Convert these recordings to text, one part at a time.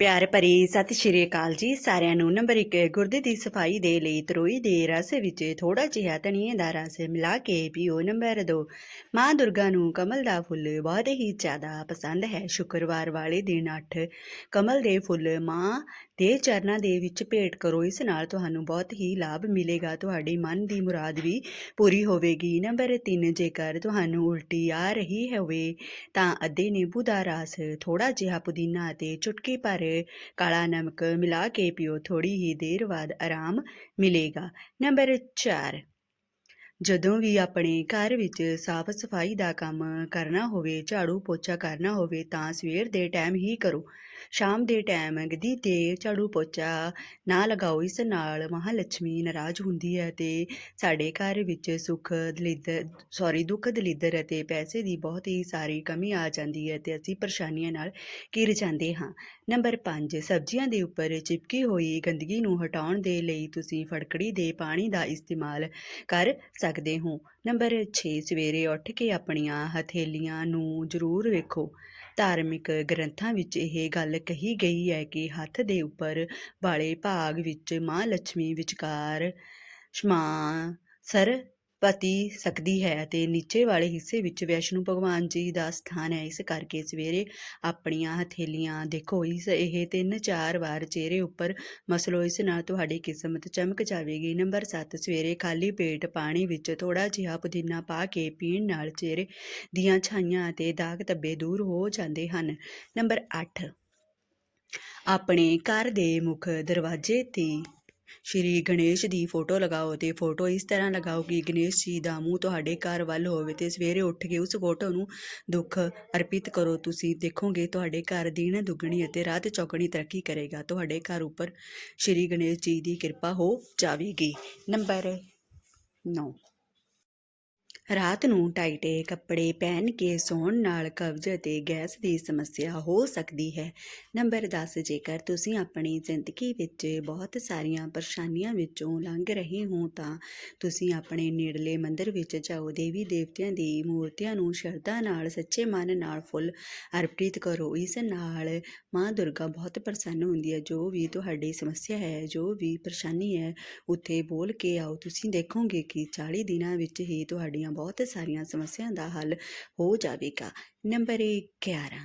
ਪਿਆਰ ਭਰੀ ਸਤਿ ਸ਼੍ਰੀ ਅਕਾਲ ਜੀ। ਸਾਰਿਆਂ ਨੂੰ ਨੰਬਰ 1 ਗੁਰਦੇ ਦੀ ਸਫ਼ਾਈ ਦੇ ਲਈ ਤਰੋਈ ਦੇ ਰਸ ਵਿੱਚ ਥੋੜਾ ਜਿਹਾ ਧਨੀਏ ਦਾ ਰਸ ਮਿਲਾ ਕੇ ਪੀਓ। ਨੰਬਰ 2 ਮਾਂ ਦੁਰਗਾ ਨੂੰ ਕਮਲ ਦਾ ਫੁੱਲ ਬਹੁਤ ਹੀ ਜ਼ਿਆਦਾ ਪਸੰਦ ਹੈ। ਸ਼ੁੱਕਰਵਾਰ ਵਾਲੇ ਦਿਨ 8 ਕਮਲ ਦੇ ਫੁੱਲ ਮਾਂ ਦੇ ਚਰਨਾਂ ਦੇ ਵਿੱਚ ਭੇਟ ਕਰੋ, ਇਸ ਨਾਲ ਤੁਹਾਨੂੰ ਬਹੁਤ ਹੀ ਲਾਭ ਮਿਲੇਗਾ। ਤੁਹਾਡੀ ਮਨ ਦੀ ਮੁਰਾਦ ਵੀ ਪੂਰੀ ਹੋਵੇਗੀ। ਨੰਬਰ 3 ਜੇਕਰ ਤੁਹਾਨੂੰ ਉਲਟੀ ਆ ਰਹੀ ਹੋਵੇ, ਤਾਂ ਅੱਧੇ ਨਿੰਬੂ ਦਾ ਰਸ ਥੋੜਾ ਜਿਹਾ ਪੁਦੀਨਾ ਅਤੇ ਚੁਟਕੀ ਭਰ ਕਾਲਾ ਨਮਕ ਮਿਲਾ ਕੇ ਪੀਓ। ਥੋੜੀ ਹੀ ਦੇਰ ਬਾਅਦ ਆਰਾਮ ਮਿਲੇਗਾ। ਨੰਬਰ 4 ਜਦੋਂ ਵੀ ਆਪਣੇ ਘਰ ਵਿੱਚ ਸਾਫ਼ ਸਫ਼ਾਈ ਦਾ ਕੰਮ ਕਰਨਾ ਹੋਵੇ ਝਾੜੂ ਪੋਚਾ ਕਰਨਾ ਹੋਵੇ, ਤਾਂ ਸਵੇਰ ਦੇ ਟਾਈਮ ਹੀ ਕਰੋ। ਸ਼ਾਮ ਦੇ ਟਾਈਮ ਗਦੀ ਤੇ ਝਾੜੂ ਪੋਚਾ ਨਾ ਲਗਾਓ, ਇਸ ਨਾਲ ਮਹਾਲక్ష్ਮੀ ਨਾਰਾਜ਼ ਹੁੰਦੀ ਹੈ ਤੇ ਸਾਡੇ ਘਰ ਵਿੱਚ ਸੁੱਖ ਦਲਿੱਦਰ ਸੌਰੀ ਦੁੱਖ ਦਲਿੱਦਰ ਅਤੇ ਪੈਸੇ ਦੀ ਬਹੁਤ ਹੀ ਸਾਰੀ ਕਮੀ ਆ ਜਾਂਦੀ ਹੈ ਤੇ ਅਸੀਂ ਪਰੇਸ਼ਾਨੀਆਂ ਨਾਲ ਘਿਰ ਜਾਂਦੇ ਹਾਂ। ਨੰਬਰ 5 ਸਬਜ਼ੀਆਂ ਦੇ ਉੱਪਰ ਚਿਪਕੀ ਹੋਈ ਗੰਦਗੀ ਨੂੰ ਹਟਾਉਣ ਦੇ ਲਈ ਤੁਸੀਂ ਫੜਕੜੀ ਦੇ ਪਾਣੀ ਦਾ ਇਸਤੇਮਾਲ ਕਰ ਸਕਦੇ ਹੋ। ਨੰਬਰ 6 ਸਵੇਰੇ ਉੱਠ ਕੇ ਆਪਣੀਆਂ ਹਥੇਲੀਆਂ ਨੂੰ ਜ਼ਰੂਰ ਵੇਖੋ। ਧਾਰਮਿਕ ਗ੍ਰੰਥਾਂ ਵਿੱਚ ਇਹ ਗੱਲ ਕਹੀ ਗਈ ਹੈ ਕਿ ਹੱਥ ਦੇ ਉੱਪਰ ਵਾਲੇ ਭਾਗ ਵਿੱਚ ਮਾਂ ਲక్ష్ਮੀ ਵਿਚਕਾਰ ਸ਼ਮਾਂ ਸਰ ਪਤੀ ਸਕਦੀ ਹੈ ਅਤੇ ਨੀਚੇ ਵਾਲੇ ਹਿੱਸੇ ਵਿੱਚ ਵੈਸ਼ਨੂੰ ਭਗਵਾਨ ਜੀ ਦਾ ਸਥਾਨ ਹੈ। ਇਸ ਕਰਕੇ ਸਵੇਰੇ ਆਪਣੀਆਂ ਹਥੇਲੀਆਂ ਦੇਖੋ, ਇਸ ਇਹ ਤਿੰਨ ਚਾਰ ਵਾਰ ਚਿਹਰੇ ਉੱਪਰ ਮਸਲੋ, ਇਸ ਨਾਲ ਤੁਹਾਡੀ ਕਿਸਮਤ ਚਮਕ ਜਾਵੇਗੀ। ਨੰਬਰ 7 ਸਵੇਰੇ ਖਾਲੀ ਪੇਟ ਪਾਣੀ ਵਿੱਚ ਥੋੜਾ ਜਿਹਾ ਪੁਦੀਨਾ ਪਾ ਕੇ ਪੀਣ ਨਾਲ ਚਿਹਰੇ ਦੀਆਂ ਛਾਈਆਂ ਅਤੇ ਦਾਗ ਧੱਬੇ ਦੂਰ ਹੋ ਜਾਂਦੇ ਹਨ। ਨੰਬਰ 8 ਆਪਣੇ ਘਰ ਦੇ ਮੁੱਖ ਦਰਵਾਜ਼ੇ ਤੇ ਸ਼੍ਰੀ ਗਣੇਸ਼ ਦੀ ਫੋਟੋ ਲਗਾਓ ਤੇ ਫੋਟੋ ਇਸ ਤਰ੍ਹਾਂ ਲਗਾਓ ਕਿ ਗਣੇਸ਼ ਜੀ ਦਾ ਮੂੰਹ ਤੁਹਾਡੇ ਘਰ ਵੱਲ ਹੋਵੇ ਤੇ ਸਵੇਰੇ ਉੱਠ ਕੇ ਉਸ ਫੋਟੋ ਨੂੰ ਦੁੱਖ ਅਰਪਿਤ ਕਰੋ। ਤੁਸੀਂ ਦੇਖੋਗੇ ਤੁਹਾਡੇ ਘਰ ਦਿਨ ਦੁੱਗਣੀ ਅਤੇ ਰਾਤ ਚੌਗਣੀ ਤਰੱਕੀ ਕਰੇਗਾ। ਤੁਹਾਡੇ ਘਰ ਉੱਪਰ ਸ਼੍ਰੀ ਗਣੇਸ਼ ਜੀ ਦੀ ਕਿਰਪਾ ਹੋ ਜਾਵੇਗੀ। ਨੰਬਰ 9 ਰਾਤ ਨੂੰ ਟਾਈਟੇ ਕੱਪੜੇ ਪਹਿਨ ਕੇ ਸੌਣ ਨਾਲ ਕਬਜ਼ ਅਤੇ ਗੈਸ ਦੀ ਸਮੱਸਿਆ ਹੋ ਸਕਦੀ ਹੈ। ਨੰਬਰ 10 ਜੇਕਰ ਤੁਸੀਂ ਆਪਣੀ ਜ਼ਿੰਦਗੀ ਵਿੱਚ ਬਹੁਤ ਸਾਰੀਆਂ ਪਰੇਸ਼ਾਨੀਆਂ ਵਿੱਚੋਂ ਲੰਘ ਰਹੇ ਹੋ ਤਾਂ ਤੁਸੀਂ ਆਪਣੇ ਨੇੜਲੇ ਮੰਦਿਰ ਵਿੱਚ ਜਾਓ। ਦੇਵੀ ਦੇਵਤਿਆਂ ਦੀ ਮੂਰਤੀਆਂ ਨੂੰ ਸ਼ਰਧਾ ਨਾਲ, ਸੱਚੇ ਮਨ ਨਾਲ ਫੁੱਲ ਅਰਪਿਤ ਕਰੋ। ਇਸ ਨਾਲ ਮਾਂ ਦੁਰਗਾ ਬਹੁਤ ਪ੍ਰਸੰਨ ਹੁੰਦੀ ਹੈ। ਜੋ ਵੀ ਤੁਹਾਡੀ ਸਮੱਸਿਆ ਹੈ, ਜੋ ਵੀ ਪਰੇਸ਼ਾਨੀ ਹੈ, ਉੱਥੇ ਬੋਲ ਕੇ ਆਓ। ਤੁਸੀਂ ਦੇਖੋਗੇ ਕਿ 40 ਦਿਨਾਂ ਵਿੱਚ ਹੀ ਤੁਹਾਡੀਆਂ ਬਹੁਤ ਸਾਰੀਆਂ ਸਮੱਸਿਆ ਦਾ ਹੱਲ ਹੋ ਜਾਵੇਗਾ। ਨੰਬਰ 11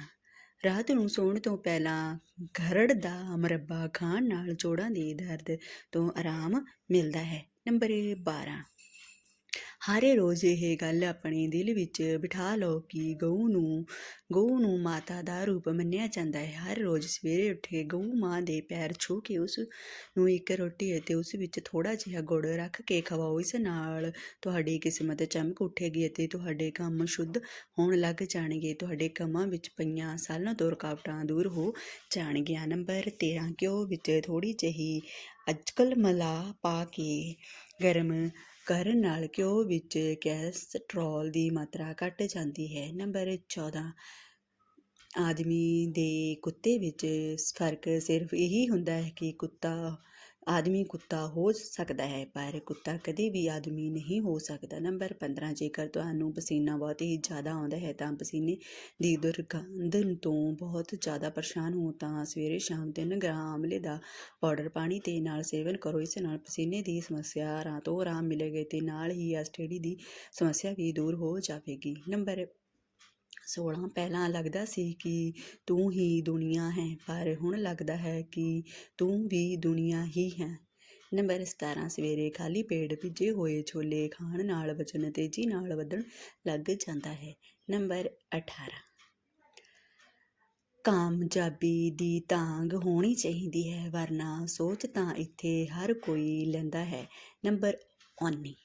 ਰਾਤ ਨੂੰ ਸੌਣ ਤੋਂ ਪਹਿਲਾਂ ਘਰੜ ਦਾ ਮਰੱਬਾ ਖਾਣ ਨਾਲ ਜੋੜਾਂ ਦੇ ਦਰਦ ਤੋਂ ਆਰਾਮ ਮਿਲਦਾ ਹੈ। ਨੰਬਰ 12 ਹਰ ਰੋਜ਼ ਇਹ ਗੱਲ ਆਪਣੇ ਦਿਲ ਵਿੱਚ ਬਿਠਾ ਲਓ ਕਿ ਗਊ ਨੂੰ ਗਊ ਨੂੰ ਮਾਤਾ ਦਾ ਰੂਪ ਮੰਨਿਆ ਜਾਂਦਾ ਹੈ। ਹਰ ਰੋਜ਼ ਸਵੇਰੇ ਉੱਠ ਕੇ ਗਊ ਮਾਂ ਦੇ ਪੈਰ ਛੂ ਕੇ ਉਸ ਨੂੰ ਇੱਕ ਰੋਟੀ ਅਤੇ ਉਸ ਵਿੱਚ ਥੋੜਾ ਜਿਹਾ ਗੁੜ ਰੱਖ ਕੇ ਖਵਾਓ। ਇਸ ਨਾਲ ਤੁਹਾਡੀ ਕਿਸਮਤ ਚਮਕ ਉੱਠੇਗੀ ਅਤੇ ਤੁਹਾਡੇ ਕੰਮ ਸ਼ੁੱਧ ਹੋਣ ਲੱਗ ਜਾਣਗੇ। ਤੁਹਾਡੇ ਕੰਮਾਂ ਵਿੱਚ ਪਈਆਂ ਸਾਲਾਂ ਤੋਂ ਰੁਕਾਵਟਾਂ ਦੂਰ ਹੋ ਜਾਣਗੀਆਂ। ਨੰਬਰ 13 ਘਿਓ ਵਿੱਚ ਥੋੜੀ ਜਿਹੀ ਅਜਕਲ ਮਲਾ ਪਾ ਕੇ ਗਰਮ ਕਰਨ ਨਾਲ ਘਿਓ ਵਿੱਚ ਕੈਸਟਰੋਲ ਦੀ ਮਾਤਰਾ ਘਟ ਜਾਂਦੀ ਹੈ। ਨੰਬਰ 14 ਆਦਮੀ ਦੇ ਕੁੱਤੇ ਵਿੱਚ ਫ਼ਰਕ ਸਿਰਫ ਇਹੀ ਹੁੰਦਾ ਹੈ ਕਿ ਕੁੱਤਾ ਆਦਮੀ ਕੁੱਤਾ ਹੋ ਸਕਦਾ ਹੈ, ਪਰ ਕੁੱਤਾ ਕਦੇ ਵੀ ਆਦਮੀ ਨਹੀਂ ਹੋ ਸਕਦਾ। ਨੰਬਰ 15 ਜੇਕਰ ਤੁਹਾਨੂੰ ਪਸੀਨਾ ਬਹੁਤ ਹੀ ਜ਼ਿਆਦਾ ਆਉਂਦਾ ਹੈ, ਤਾਂ ਪਸੀਨੇ ਦੀ ਦੁਰਗੰਧ ਤੋਂ ਬਹੁਤ ਜ਼ਿਆਦਾ ਪਰੇਸ਼ਾਨ ਹੋ, ਤਾਂ ਸਵੇਰੇ ਸ਼ਾਮ 3 ਗ੍ਰਾਮ ਆਮਲੇ ਦਾ ਪਾਊਡਰ ਪਾਣੀ ਦੇ ਨਾਲ ਸੇਵਨ ਕਰੋ। ਇਸ ਨਾਲ ਪਸੀਨੇ ਦੀ ਸਮੱਸਿਆ ਰਾਤੋਂ ਆਰਾਮ ਮਿਲੇਗੀ ਤੇ ਨਾਲ ਹੀ ਐਸਟੀਡੀ ਦੀ ਸਮੱਸਿਆ ਵੀ ਦੂਰ ਹੋ ਜਾਵੇਗੀ। ਨੰਬਰ 16 ਪਹਿਲਾਂ ਲੱਗਦਾ ਸੀ ਕਿ ਤੂੰ ਹੀ ਦੁਨੀਆ ਹੈ, ਪਰ ਹੁਣ ਲੱਗਦਾ ਹੈ ਕਿ ਤੂੰ ਵੀ ਦੁਨੀਆ ਹੀ ਹੈ। ਨੰਬਰ 17 ਸਵੇਰੇ ਖਾਲੀ ਪੇਟ ਭਿੱਜੇ ਹੋਏ ਛੋਲੇ ਖਾਣ ਨਾਲ ਵਜਨ ਤੇਜ਼ੀ ਨਾਲ ਵਧਣ ਲੱਗ ਜਾਂਦਾ ਹੈ। ਨੰਬਰ 18 ਕਾਮਯਾਬੀ ਦੀ ਤਾਂਗ ਹੋਣੀ ਚਾਹੀਦੀ ਹੈ, ਵਰਨਾ ਸੋਚ ਤਾਂ ਇੱਥੇ ਹਰ ਕੋਈ ਲੈਂਦਾ ਹੈ। ਨੰਬਰ 19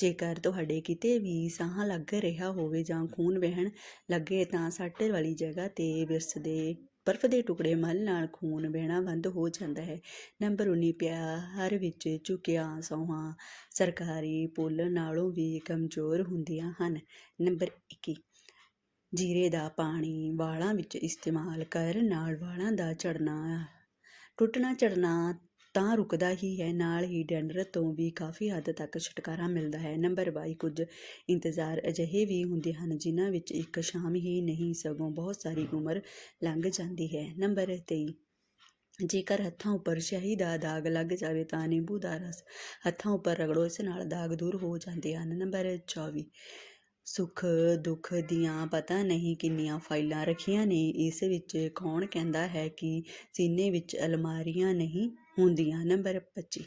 ਜੇਕਰ ਤੁਹਾਡੇ ਕਿਤੇ ਵੀ ਸਾਹ ਲੱਗ ਰਿਹਾ ਹੋਵੇ ਜਾਂ ਖੂਨ ਵਹਿਣ ਲੱਗੇ ਤਾਂ ਸੱਟ ਵਾਲੀ ਜਗ੍ਹਾ ਤੇ ਵਿਰਸ ਦੇ ਬਰਫ਼ ਦੇ ਟੁਕੜੇ ਮਲ ਨਾਲ ਖੂਨ ਵਹਿਣਾ ਬੰਦ ਹੋ ਜਾਂਦਾ ਹੈ। ਨੰਬਰ 19 ਪਿਆਰ ਵਿੱਚ ਝੁਕਿਆ ਸੌਹਾਂ, ਸਰਕਾਰੀ ਪੁੱਲ ਨਾਲੋਂ ਵੀ ਕਮਜ਼ੋਰ ਹੁੰਦੀਆਂ ਹਨ। ਨੰਬਰ 21 ਜੀਰੇ ਦਾ ਪਾਣੀ ਵਾਲਾਂ ਵਿੱਚ ਇਸਤੇਮਾਲ ਕਰਨ ਨਾਲ ਵਾਲਾਂ ਦਾ ਝੜਨਾ ਟੁੱਟਣਾ ਝੜਨਾ ਤਾਂ ਰੁਕਦਾ ਹੀ ਹੈ। ਨਾਲ ਹੀ ਡੈਂਡਰਫ ਤੋਂ ਵੀ ਕਾਫੀ ਹੱਦ ਤੱਕ ਛੁਟਕਾਰਾ ਮਿਲਦਾ ਹੈ। ਨੰਬਰ 22 ਕੁਝ ਇੰਤਜ਼ਾਰ ਅਜਿਹੇ ਵੀ ਹੁੰਦੇ ਹਨ, ਜਿਨ੍ਹਾਂ ਵਿੱਚ ਇੱਕ ਸ਼ਾਮ ਹੀ ਨਹੀਂ, ਸਗੋਂ ਬਹੁਤ ਸਾਰੀ ਉਮਰ ਲੰਘ ਜਾਂਦੀ ਹੈ। ਨੰਬਰ 23 ਜੇਕਰ ਹੱਥਾਂ ਉੱਪਰ ਸ਼ਾਹੀ ਦਾ ਦਾਗ ਲੱਗ ਜਾਵੇ ਤਾਂ ਨਿੰਬੂ ਦਾ ਰਸ ਹੱਥਾਂ ਉੱਪਰ ਰਗੜੋ, ਇਸ ਨਾਲ ਦਾਗ ਦੂਰ ਹੋ ਜਾਂਦੇ ਹਨ। ਨੰਬਰ 24 ਸੁੱਖ ਦੁੱਖ ਦੀਆਂ ਪਤਾ ਨਹੀਂ ਕਿੰਨੀਆਂ ਫਾਈਲਾਂ ਰੱਖੀਆਂ ਨੇ। ਇਸ ਵਿੱਚ ਕੌਣ ਕਹਿੰਦਾ ਹੈ ਕਿ ਸੀਨੇ ਵਿੱਚ ਅਲਮਾਰੀਆਂ ਨਹੀਂ ਹੁੰਦੀਆਂ ਨੰਬਰ 25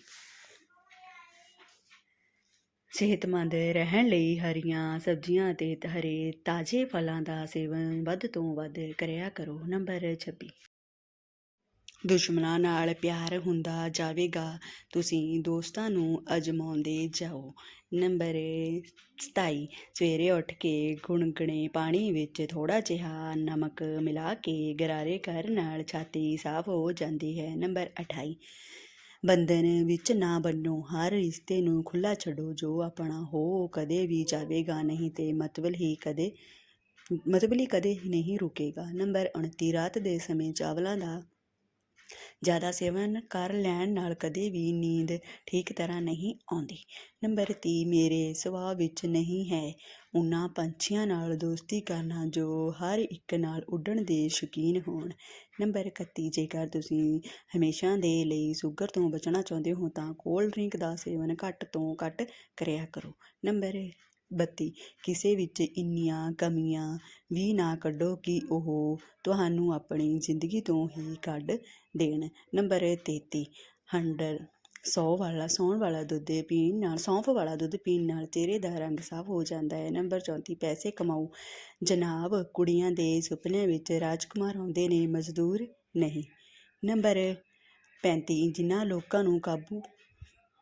ਸਿਹਤਮੰਦ ਰਹਿਣ ਲਈ ਹਰੀਆਂ ਸਬਜ਼ੀਆਂ ਅਤੇ ਹਰੇ ਤਾਜ਼ੇ ਫਲਾਂ ਦਾ ਸੇਵਨ ਵੱਧ ਤੋਂ ਵੱਧ ਕਰਿਆ ਕਰੋ। ਨੰਬਰ 26 ਦੁਸ਼ਮਣਾਂ ਨਾਲ ਪਿਆਰ ਹੁੰਦਾ ਜਾਵੇਗਾ, ਤੁਸੀਂ ਦੋਸਤਾਂ ਨੂੰ ਅਜਮਾਉਂਦੇ ਜਾਓ। ਨੰਬਰ 27 ਸਵੇਰੇ ਉੱਠ ਕੇ ਗੁਣਗੁਣੇ ਪਾਣੀ ਵਿੱਚ ਥੋੜਾ ਜਿਹਾ ਨਮਕ ਮਿਲਾ ਕੇ ਗਰਾਰੇ ਕਰਨ ਨਾਲ ਛਾਤੀ ਸਾਫ਼ ਹੋ ਜਾਂਦੀ ਹੈ। ਨੰਬਰ 28 ਬੰਧਨ ਵਿੱਚ ਨਾ ਬੰਨੋ, ਹਰ ਰਿਸ਼ਤੇ ਨੂੰ ਖੁੱਲਾ ਛੱਡੋ, ਜੋ ਆਪਣਾ ਹੋ ਕਦੇ ਵੀ ਜਾਵੇਗਾ ਨਹੀਂ ਤੇ ਮਤਲਬ ਹੀ ਕਦੇ ਮਤਲਬ ਕਦੇ ਨਹੀਂ ਰੁਕੇਗਾ। ਨੰਬਰ 29 ਰਾਤ ਦੇ ਸਮੇਂ ਚਾਵਲਾਂ ਦਾ ਜ਼ਿਆਦਾ ਸੇਵਨ ਕਰ ਲੈਣ ਨਾਲ ਕਦੇ ਵੀ ਨੀਂਦ ਠੀਕ ਤਰ੍ਹਾਂ ਨਹੀਂ ਆਉਂਦੀ। ਨੰਬਰ 30 ਮੇਰੇ ਸੁਭਾਅ ਵਿੱਚ ਨਹੀਂ ਹੈ। ਉਹਨਾਂ ਪੰਛੀਆਂ ਨਾਲ ਦੋਸਤੀ ਕਰਨਾ ਜੋ ਹਰ ਇੱਕ ਨਾਲ ਉੱਡਣ ਦੇ ਸ਼ੌਕੀਨ ਹੋਣ। ਨੰਬਰ 31 ਜੇਕਰ ਤੁਸੀਂ ਹਮੇਸ਼ਾ ਦੇ ਲਈ ਸ਼ੂਗਰ ਤੋਂ ਬਚਣਾ ਚਾਹੁੰਦੇ ਹੋ ਤਾਂ ਕੋਲਡ ਡਰਿੰਕ ਦਾ ਸੇਵਨ ਘੱਟ ਤੋਂ ਘੱਟ ਕਰਿਆ ਕਰੋ। ਨੰਬਰ 32 ਕਿਸੇ ਵਿੱਚ ਇੰਨੀਆਂ ਕਮੀਆਂ ਵੀ ਨਾ ਕੱਢੋ ਕਿ ਉਹ ਤੁਹਾਨੂੰ ਆਪਣੀ ਜ਼ਿੰਦਗੀ ਤੋਂ ਹੀ ਕੱਢ ਦੇਣ। ਨੰਬਰ 33 ਹੰਡਰ ਸੌ ਵਾਲਾ, ਸੌਣ ਵਾਲਾ ਦੁੱਧ ਪੀਣ ਨਾਲ, ਸੌਂਫ ਵਾਲਾ ਦੁੱਧ ਪੀਣ ਨਾਲ ਚਿਹਰੇ ਦਾ ਰੰਗ ਸਾਫ਼ ਹੋ ਜਾਂਦਾ ਹੈ। ਨੰਬਰ 34 ਪੈਸੇ ਕਮਾਓ। ਜਨਾਬ ਕੁੜੀਆਂ ਦੇ ਸੁਪਨਿਆਂ ਵਿੱਚ ਰਾਜਕੁਮਾਰ ਆਉਂਦੇ ਨੇ, ਮਜ਼ਦੂਰ ਨਹੀਂ। ਨੰਬਰ 35 ਜਿਨ੍ਹਾਂ ਲੋਕਾਂ ਨੂੰ ਕਾਬੂ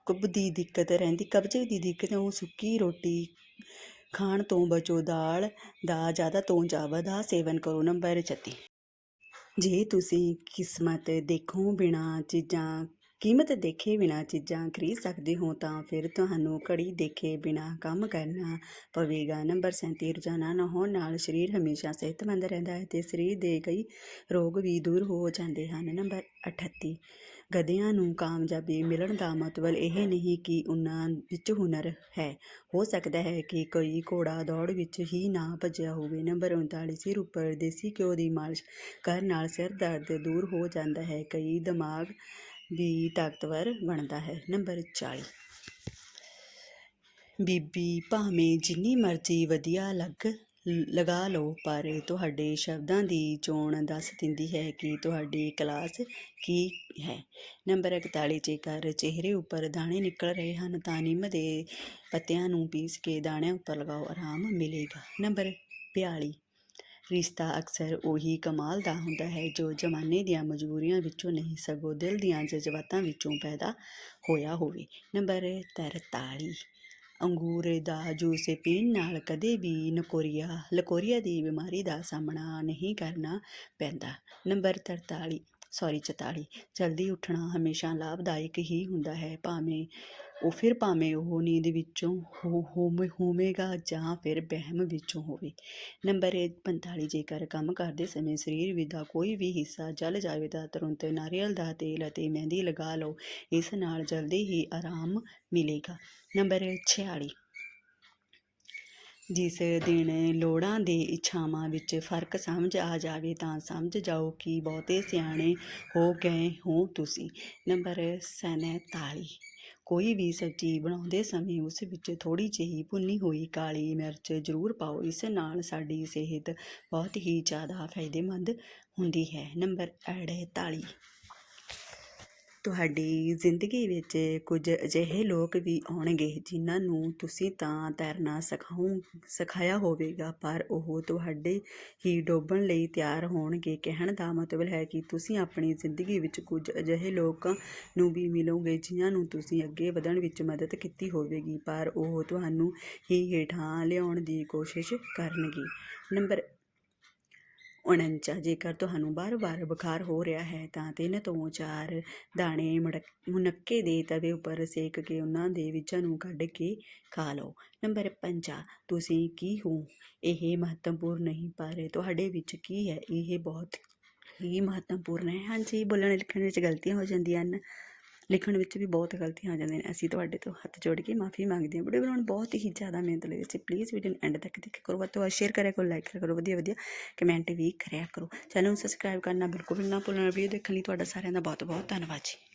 ਕਬ ਦੀ ਦਿੱਕਤ ਰਹਿੰਦੀ, ਕਬਜ਼ੇ ਦੀ ਦਿੱਕਤ, ਉਹ ਸੁੱਕੀ ਰੋਟੀ ਖਾਣ ਤੋਂ ਬਚੋ ਦਾਲ ਦਾ ਜ਼ਿਆਦਾ ਤੋਂ ਜ਼ਿਆਦਾ ਸੇਵਨ ਕਰੋ ਨੰਬਰ 36 ਜੇ ਤੁਸੀਂ ਕਿਸਮਤ ਦੇਖੋ ਬਿਨਾ ਚੀਜ਼ਾਂ ਕੀਮਤ ਦੇਖੇ ਬਿਨਾ ਚੀਜ਼ਾਂ ਖਰੀਦ ਸਕਦੇ ਹੋ ਤਾਂ ਫਿਰ ਤੁਹਾਨੂੰ ਘੜੀ ਦੇਖੇ ਬਿਨਾ ਕੰਮ ਕਰਨਾ ਪਵੇਗਾ। ਨੰਬਰ 37 ਰੋਜ਼ਾਨਾ ਨਹਾਉਣ ਨਾਲ ਸਰੀਰ ਹਮੇਸ਼ਾ ਸਿਹਤਮੰਦ ਰਹਿੰਦਾ ਹੈ ਤੇ ਸਰੀਰ ਦੇ ਕਈ ਰੋਗ ਵੀ ਦੂਰ ਹੋ ਜਾਂਦੇ ਹਨ। ਨੰਬਰ 38 ਗਧਿਆਂ ਨੂੰ ਕਾਮਯਾਬੀ ਮਿਲਣ ਦਾ ਮਤਲਬ ਇਹ ਨਹੀਂ ਕਿ ਉਹਨਾਂ ਵਿੱਚ ਹੁਨਰ ਹੈ। ਹੋ ਸਕਦਾ ਹੈ ਕਿ ਕੋਈ ਘੋੜਾ ਦੌੜ ਵਿੱਚ ਹੀ ਨਾ ਭੱਜਿਆ ਹੋਵੇ। ਨੰਬਰ 39 ਸਿਰ ਉੱਪਰ ਦੇਸੀ ਘਿਓ ਦੀ ਮਾਲਿਸ਼ ਕਰਨ ਨਾਲ ਸਿਰ ਦਰਦ ਦੂਰ ਹੋ ਜਾਂਦਾ ਹੈ। ਕਈ ਦਿਮਾਗ ਵੀ ਤਾਕਤਵਰ ਬਣਦਾ ਹੈ। ਨੰਬਰ 40 ਬੀਬੀ, ਭਾਵੇਂ ਜਿੰਨੀ ਮਰਜ਼ੀ ਵਧੀਆ ਲੱਗ, ਲਗਾ ਲਓ, ਪਰ ਤੁਹਾਡੇ ਸ਼ਬਦਾਂ ਦੀ ਚੋਣ ਦੱਸ ਦਿੰਦੀ ਹੈ ਕਿ ਤੁਹਾਡੀ ਕਲਾਸ ਕੀ ਹੈ। ਨੰਬਰ 41 ਜੇਕਰ ਚਿਹਰੇ ਉੱਪਰ ਦਾਣੇ ਨਿਕਲ ਰਹੇ ਹਨ, ਤਾਂ ਨਿੰਮ ਦੇ ਪੱਤਿਆਂ ਨੂੰ ਪੀਸ ਕੇ ਦਾਣਿਆਂ ਉੱਪਰ ਲਗਾਓ, ਆਰਾਮ ਮਿਲੇਗਾ। ਨੰਬਰ 42 ਰਿਸ਼ਤਾ ਅਕਸਰ ਉਹੀ ਕਮਾਲ ਦਾ ਹੁੰਦਾ ਹੈ ਜੋ ਜ਼ਮਾਨੇ ਦੀਆਂ ਮਜਬੂਰੀਆਂ ਵਿੱਚੋਂ ਨਹੀਂ, ਸਗੋਂ ਦਿਲ ਦੀਆਂ ਜਜ਼ਬਾਤਾਂ ਵਿੱਚੋਂ ਪੈਦਾ ਹੋਇਆ ਹੋਵੇ। ਨੰਬਰ 43 ਅੰਗੂਰ ਦਾ ਜੂਸ ਪੀਣ ਨਾਲ ਕਦੇ ਵੀ ਨਕੋਰੀਆ, ਲਕੋਰੀਆ ਦੀ ਬਿਮਾਰੀ ਦਾ ਸਾਹਮਣਾ ਨਹੀਂ ਕਰਨਾ ਪੈਂਦਾ। ਨੰਬਰ 43 ਸੌਰੀ 44 ਜਲਦੀ ਉੱਠਣਾ ਹਮੇਸ਼ਾ ਲਾਭਦਾਇਕ ਹੀ ਹੁੰਦਾ ਹੈ, ਭਾਵੇਂ ਉਹ ਫਿਰ ਭਾਵੇਂ ਉਹ ਨੀਂਦ ਵਿੱਚੋਂ ਹੋ, ਹੋਵੇ- ਹੋਵੇਗਾ ਜਾਂ ਫਿਰ ਵਹਿਮ ਵਿੱਚੋਂ ਹੋਵੇ। ਨੰਬਰ 45 ਜੇਕਰ ਕੰਮ ਕਰਦੇ ਸਮੇਂ ਸਰੀਰ ਵਿੱਚ ਦਾ ਕੋਈ ਵੀ ਹਿੱਸਾ ਜਲ ਜਾਵੇ ਤਾਂ ਤੁਰੰਤ ਨਾਰੀਅਲ ਦਾ ਤੇਲ ਅਤੇ ਮਹਿੰਦੀ ਲਗਾ ਲਓ। ਇਸ ਨਾਲ ਜਲਦੀ ਹੀ ਆਰਾਮ ਮਿਲੇਗਾ। ਨੰਬਰ 46 ਜਿਸ ਦਿਨ ਲੋੜਾਂ ਦੇ ਇੱਛਾਵਾਂ ਵਿੱਚ ਫ਼ਰਕ ਸਮਝ ਆ ਜਾਵੇ ਤਾਂ ਸਮਝ ਜਾਓ ਕਿ ਬਹੁਤੇ ਸਿਆਣੇ ਹੋ ਗਏ ਹੋ ਤੁਸੀਂ। ਨੰਬਰ 47 ਕੋਈ ਵੀ ਸਬਜ਼ੀ ਬਣਾਉਂਦੇ ਸਮੇਂ ਉਸ ਵਿੱਚ ਥੋੜ੍ਹੀ ਜਿਹੀ ਭੁੰਨੀ ਹੋਈ ਕਾਲੀ ਮਿਰਚ ਜ਼ਰੂਰ ਪਾਓ। ਇਸ ਨਾਲ ਸਾਡੀ ਸਿਹਤ ਬਹੁਤ ਹੀ ਜ਼ਿਆਦਾ ਫਾਇਦੇਮੰਦ ਹੁੰਦੀ ਹੈ। ਨੰਬਰ 48 ਤੁਹਾਡੀ ਜ਼ਿੰਦਗੀ ਵਿੱਚ ਕੁਝ ਅਜਿਹੇ ਲੋਕ ਵੀ ਆਉਣਗੇ ਜਿਨ੍ਹਾਂ ਨੂੰ ਤੁਸੀਂ ਤਾਂ ਤੈਰਨਾ ਸਿਖਾਉ ਸਿਖਾਇਆ ਹੋਵੇਗਾ, ਪਰ ਉਹ ਤੁਹਾਡੇ ਹੀ ਡੋਬਣ ਲਈ ਤਿਆਰ ਹੋਣਗੇ। ਕਹਿਣ ਦਾ ਮਤਲਬ ਹੈ ਕਿ ਤੁਸੀਂ ਆਪਣੀ ਜ਼ਿੰਦਗੀ ਵਿੱਚ ਕੁਝ ਅਜਿਹੇ ਲੋਕਾਂ ਨੂੰ ਵੀ ਮਿਲੋਗੇ ਜਿਨ੍ਹਾਂ ਨੂੰ ਤੁਸੀਂ ਅੱਗੇ ਵਧਣ ਵਿੱਚ ਮਦਦ ਕੀਤੀ ਹੋਵੇਗੀ, ਪਰ ਉਹ ਤੁਹਾਨੂੰ ਹੀ ਹੇਠਾਂ ਲਿਆਉਣ ਦੀ ਕੋਸ਼ਿਸ਼ ਕਰਨਗੇ। ਨੰਬਰ 49 ਜੇਕਰ ਤੁਹਾਨੂੰ ਬਾਰ-ਬਾਰ ਬੁਖਾਰ ਹੋ ਰਿਹਾ ਹੈ, ਤਾਂ ਤਿੰਨ ਤੋਂ ਚਾਰ ਦਾਣੇ ਮੜਕ, ਮੁਨੱਕੇ ਦੇ ਤਵੇ ਉੱਪਰ ਸੇਕ ਕੇ ਉਹਨਾਂ ਦੇ ਵਿੱਚਾਂ ਨੂੰ ਕੱਢ ਕੇ ਖਾ ਲਓ। ਨੰਬਰ 50 ਤੁਸੀਂ ਕੀ ਹੋ? ਇਹ ਮਹੱਤਵਪੂਰਨ ਨਹੀਂ, ਪਰ ਤੁਹਾਡੇ ਵਿੱਚ ਕੀ ਹੈ? ਇਹ ਬਹੁਤ ਹੀ ਮਹੱਤਵਪੂਰਨ ਹੈ। ਹਾਂਜੀ ਬੋਲਣ ਲਿਖਣ ਵਿੱਚ ਗਲਤੀਆਂ ਹੋ ਜਾਂਦੀਆਂ ਹਨ। ਲਿਖਣ ਵਿੱਚ ਵੀ ਬਹੁਤ ਗਲਤੀਆਂ ਆ ਜਾਂਦੀਆਂ ਨੇ। ਅਸੀਂ ਤੁਹਾਡੇ ਤੋਂ ਹੱਥ ਜੋੜ ਕੇ ਮਾਫੀ ਮੰਗਦੇ ਹਾਂ। ਵੀਡੀਓ ਬਣਾਉਣ ਬਹੁਤ ਹੀ ਜ਼ਿਆਦਾ ਮਿਹਨਤ ਲਈ ਸੀ ਪਲੀਜ਼ ਵੀਡੀਓ ਨੂੰ ਐਂਡ ਤੱਕ ਦੇਖਿਆ ਕਰੋ। ਵੱਧ ਤੋਂ ਵੱਧ ਸ਼ੇਅਰ ਕਰਿਆ ਕਰੋ ਲਾਈਕ ਕਰਿਆ ਕਰੋ। ਵਧੀਆ ਵਧੀਆ ਕਮੈਂਟ ਵੀ ਕਰਿਆ ਕਰੋ। ਚੈਨਲ ਨੂੰ ਸਬਸਕ੍ਰਾਈਬ ਕਰਨਾ ਬਿਲਕੁਲ ਵੀ ਨਾ ਭੁੱਲਣਾ। ਵੀਡੀਓ ਦੇਖਣ ਲਈ ਤੁਹਾਡਾ ਸਾਰਿਆਂ ਦਾ ਬਹੁਤ ਬਹੁਤ ਧੰਨਵਾਦ ਜੀ।